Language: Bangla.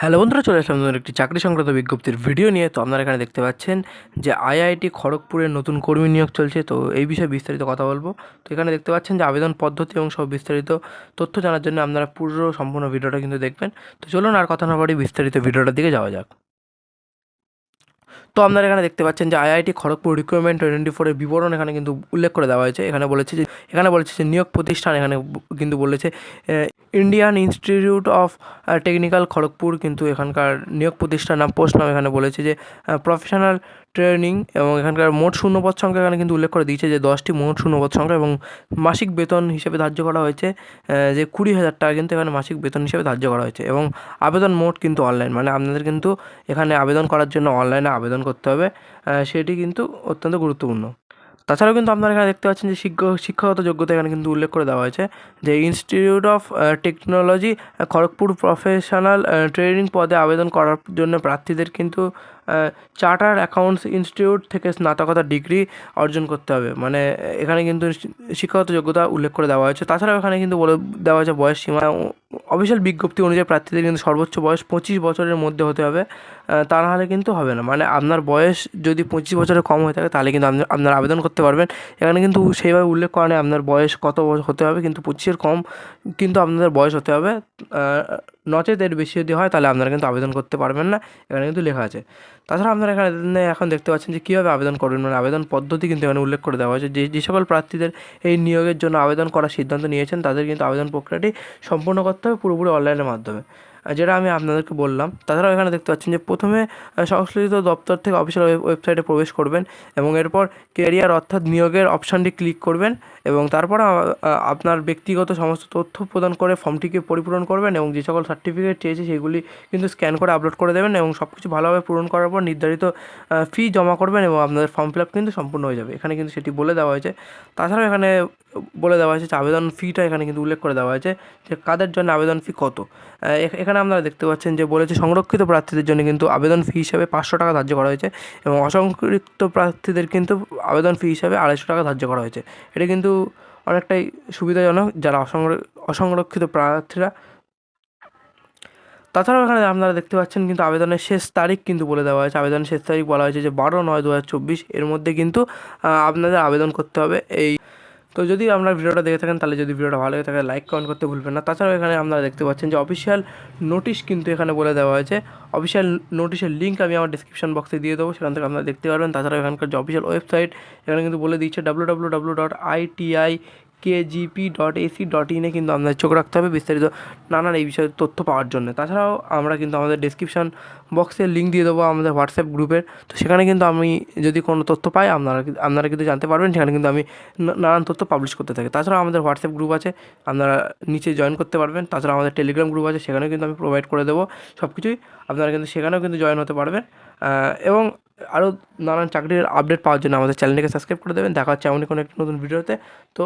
হ্যালো বন্ধুরা, চলে আসলাম তোমাদের একটি চাকরি সংক্রান্ত বিজ্ঞপ্তির ভিডিও নিয়ে। তো আপনারা এখানে দেখতে পাচ্ছেন যে আইআইটি খড়গপুরের নতুন কর্মী নিয়োগ চলছে। তো এই বিষয়ে বিস্তারিত কথা বলব। তো এখানে দেখতে পাচ্ছেন যে আবেদন পদ্ধতি এবং সব বিস্তারিত তথ্য জানার জন্য আপনারা পুরো সম্পূর্ণ ভিডিওটা কিন্তু দেখবেন। তো চলুন আর কথা না বাড়ি বিস্তারিত ভিডিওটার দিকে যাওয়া যাক। তো আপনারা এখানে দেখতে পাচ্ছেন যে আইআইটি খড়গপুর রিক্রুটমেন্ট টোয়েন্টি ফোরের বিবরণ এখানে কিন্তু উল্লেখ করে দেওয়া হয়েছে। এখানে বলেছে যে, এখানে বলেছে যে নিয়োগ প্রতিষ্ঠান এখানে কিন্তু বলেছে Indian Institute of technical Kharagpur কিন্তু এখানকার নিয়োগ প্রতিষ্ঠান নাম পোস্ট নাম এখানে বলেছে যে প্রফেশনাল ট্রেনিং এবং এখানকার মোট শূন্যপদ সংখ্যা এখানে কিন্তু উল্লেখ করে দিয়েছে যে দশটি মোট শূন্যপদ সংখ্যা এবং মাসিক বেতন হিসেবে ধার্য করা হয়েছে যে কুড়ি হাজার টাকা কিন্তু এখানে মাসিক বেতন হিসেবে ধার্য করা হয়েছে এবং আবেদন মোট কিন্তু অনলাইন মানে আপনাদের কিন্তু এখানে আবেদন করার জন্য অনলাইনে আবেদন করতে হবে সেটি কিন্তু অত্যন্ত গুরুত্বপূর্ণ। তাছাড়াও কিন্তু আপনারা এখানে দেখতে পাচ্ছেন যে শিক্ষাগত যোগ্যতা এখানে কিন্তু উল্লেখ করে দেওয়া হয়েছে যে Institute of Technology Kharagpur professional training পদে আবেদন করার জন্য প্রার্থীদের কিন্তু চার্টার অ্যাকাউন্টস ইনস্টিটিউট থেকে স্নাতকতা ডিগ্রি অর্জন করতে হবে। মানে এখানে কিন্তু শিক্ষাগত যোগ্যতা উল্লেখ করে দেওয়া হয়েছে। তাছাড়াও এখানে কিন্তু বলে দেওয়া হয়েছে বয়স সীমা। অফিসিয়াল বিজ্ঞপ্তি অনুযায়ী প্রার্থীদের কিন্তু সর্বোচ্চ বয়স পঁচিশ বছরের মধ্যে হতে হবে। তা নাহলে কিন্তু হবে না। মানে আপনার বয়স যদি পঁচিশ বছরের কম হয়ে থাকে, তাহলে কিন্তু আপনি, আপনার আবেদন করতে পারবেন। এখানে কিন্তু সেইভাবে উল্লেখ করা নেই, আপনার বয়স কত বছর হতে হবে। কিন্তু পঁচিশের কম কিন্তু আপনাদের বয়স হতে হবে। নচেত এর বেশি যদি হয়, তাহলে আপনারা কিন্তু আবেদন করতে পারবেন না। এখানে কিন্তু লেখা আছে। তাছাড়া আপনারা এখানে এখন দেখতে পাচ্ছেন যে কীভাবে আবেদন করবেন। মানে আবেদন পদ্ধতি কিন্তু এখানে উল্লেখ করে দেওয়া হয়েছে। যে যে সকল প্রার্থীদের এই নিয়োগের জন্য আবেদন করার সিদ্ধান্ত নিয়েছেন, তাদের কিন্তু আবেদন প্রক্রিয়াটি সম্পূর্ণ করতে হবে পুরোপুরি অনলাইনের মাধ্যমে। যেটা আমি আপনাদেরকে বললাম, তাছাড়াও এখানে দেখতে পাচ্ছেন যে প্রথমে সংশ্লিষ্ট দপ্তর থেকে অফিসিয়াল ওয়েবসাইটে প্রবেশ করবেন এবং এরপর কেরিয়ার অর্থাৎ নিয়োগের অপশানটি ক্লিক করবেন এবং তারপর আপনার ব্যক্তিগত সমস্ত তথ্য প্রদান করে ফর্মটিকে পরিপূরণ করবেন এবং যে সকল সার্টিফিকেট চেয়েছে সেগুলি কিন্তু স্ক্যান করে আপলোড করে দেবেন এবং সব কিছু ভালোভাবে পূরণ করার পর নির্ধারিত ফি জমা করবেন এবং আপনাদের ফর্ম ফিল আপ কিন্তু সম্পূর্ণ হয়ে যাবে। এখানে কিন্তু সেটি বলে দেওয়া হয়েছে। তাছাড়াও এখানে বলে দেওয়া হয়েছে যে আবেদন ফিটা এখানে কিন্তু উল্লেখ করে দেওয়া হয়েছে যে কাদের জন্য আবেদন ফি কত। এখানে আপনারা দেখতে পাচ্ছেন যে বলেছে সংরক্ষিত প্রার্থীদের জন্য কিন্তু আবেদন ফি হিসাবে পাঁচশো টাকা ধার্য করা হয়েছে এবং অসংরক্ষিত প্রার্থীদের কিন্তু আবেদন ফি হিসাবে আড়াইশো টাকা ধার্য করা হয়েছে। এটা কিন্তু অনেকটাই সুবিধাজনক যারা অসংর- অসংরক্ষিত প্রার্থীরা। তাছাড়াও এখানে আপনারা দেখতে পাচ্ছেন কিন্তু আবেদনের শেষ তারিখ কিন্তু বলে দেওয়া হয়েছে। আবেদনের শেষ তারিখ বলা হয়েছে যে বারো নয় দু এর মধ্যে কিন্তু আপনাদের আবেদন করতে হবে। এই তো যদি আপনার ভিডিওটা দেখে থাকেন, তাহলে যদি ভিডিওটা ভালো হয়ে থাকে লাইক কমেন্ট করতে ভুলবেন না। তাছাড়াও এখানে আপনারা দেখতে পাচ্ছেন যে অফিসিয়াল নোটিশ কিন্তু এখানে বলে দেওয়া হয়েছে। অফিসিয়াল নোটিশের লিঙ্ক আমি আমার ডিসক্রিপশন বক্সে দিয়ে দেবো, সেখান থেকে আপনারা দেখতে পারবেন। তাছাড়াও এখানকার যে অফিসিয়াল ওয়েবসাইট এখানে কিন্তু বলে দিচ্ছে W W W dot IIT KGP dot AC dot ইনে কিন্তু আপনাদের চোখ রাখতে হবে, বিস্তারিত নানান এই বিষয়ে তথ্য পাওয়ার জন্য। তাছাড়াও আমরা কিন্তু আমাদের ডিসক্রিপশন বক্সে লিঙ্ক দিয়ে দেবো আমাদের হোয়াটসঅ্যাপ গ্রুপের তো সেখানে কিন্তু আমি যদি কোনো তথ্য পাই, আপনারা আপনারা কিন্তু জানতে পারবেন, সেখানে কিন্তু আমি নানান তথ্য পাবলিশ করতে থাকি। তাছাড়াও আমাদের হোয়াটসঅ্যাপ গ্রুপ আছে, আপনারা নিচে জয়েন করতে পারবেন। তাছাড়া আমাদের টেলিগ্রাম গ্রুপ আছে, সেখানেও কিন্তু আমি প্রোভাইড করে দেবো সব কিছুই আপনারা কিন্তু সেখানেও কিন্তু জয়েন হতে পারবেন। এবং আরও নানান চাকরির আপডেট পাওয়ার জন্য আমাদের চ্যানেলটিকে সাবস্ক্রাইব করে দেবেন। দেখা হচ্ছে এমনই কোনো একটি নতুন ভিডিওতে। তো